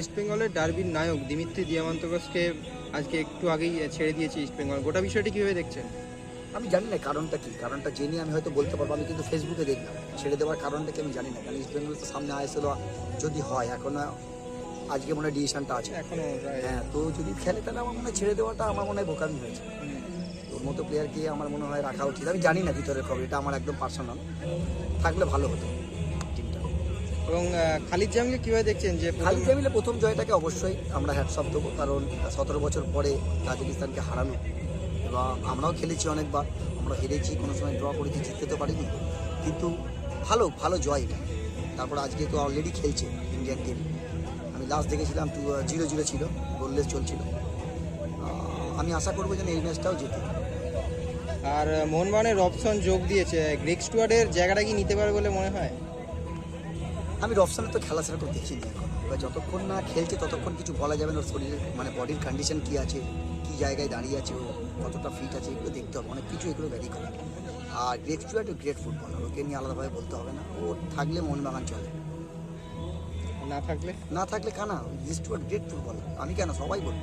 East বেঙ্গলের ডার্বির নায়ক Dmitry দিয়ামান্তকসকে আজকে একটু আগেই ছেড়ে দিয়েছে ইস্ট বেঙ্গল। গোটা বিষয়টি কীভাবে দেখছেন? আমি জানি না কারণটা কি। কারণটা জেনে আমি হয়তো বলতে পারব আমি কিন্তু ফেসবুকে দেখলাম। ছেড়ে দেওয়ার কারণটা কি আমি জানি না। কারণ ইস্ট বেঙ্গল তো সামনে আইসেল যদি হয় এখনও আজকে মনে হয় ডিসিশনটা আছে। এখনও হ্যাঁ তো যদি খেলে তাহলে আমার মনে হয় ছেড়ে দেওয়াটা আমার মনে হয় বোকামি হয়েছে। ওর মতো প্লেয়ারকে আমার মনে হয় রাখা উচিত। আমি জানি না ভিতরের খবর এটা আমার একদম পার্সোনাল থাকলে ভালো হতো। এবং খালিদ জামিলকে কীভাবে দেখছেন যে খালিদ জামিলে প্রথম জয়টাকে অবশ্যই আমরা হ্যাটসঅপ দেবো কারণ সতেরো বছর পরে তাজিকিস্তানকে হারানো। এবং আমরাও খেলেছি অনেকবার আমরা হেরেছি কোনো সময় ড্র করেছি জিততে তো পারিনি। কিন্তু ভালো ভালো জয় এটা। তারপর আজকে তো অলরেডি খেলছে ইন্ডিয়ান টিম আমি লাস্ট দেখেছিলাম টু জিরো জিরো ছিল গোললেস চলছিল। আমি আশা করব যেন এই ম্যাচটাও জিতে। আর মোহনবাগানের রবসন যোগ দিয়েছে গ্রেক স্টুয়ার্ডের জায়গাটা কি নিতে পারবে বলে মনে হয়? আমি রফসানের তো খেলা সেরকম দেখিনি। এখন এবার যতক্ষণ না খেলছে ততক্ষণ কিছু বলা যাবে না ওর শরীরের মানে বডির কন্ডিশন কী আছে কী জায়গায় দাঁড়িয়ে আছে ও কতটা ফিট আছে এগুলো দেখতে হবে অনেক কিছু এগুলো ভ্যারি করে। আর গ্রেট স্টুয়ার্ট গ্রেট ফুটবলার ওকে নিয়ে আলাদাভাবে বলতে হবে না। ও থাকলে মন মোহনবাগান চলে। না থাকলে? না থাকলে কানা স্টুয়ার্ট গ্রেট ফুটবলার আমি কেন? সবাই বলব।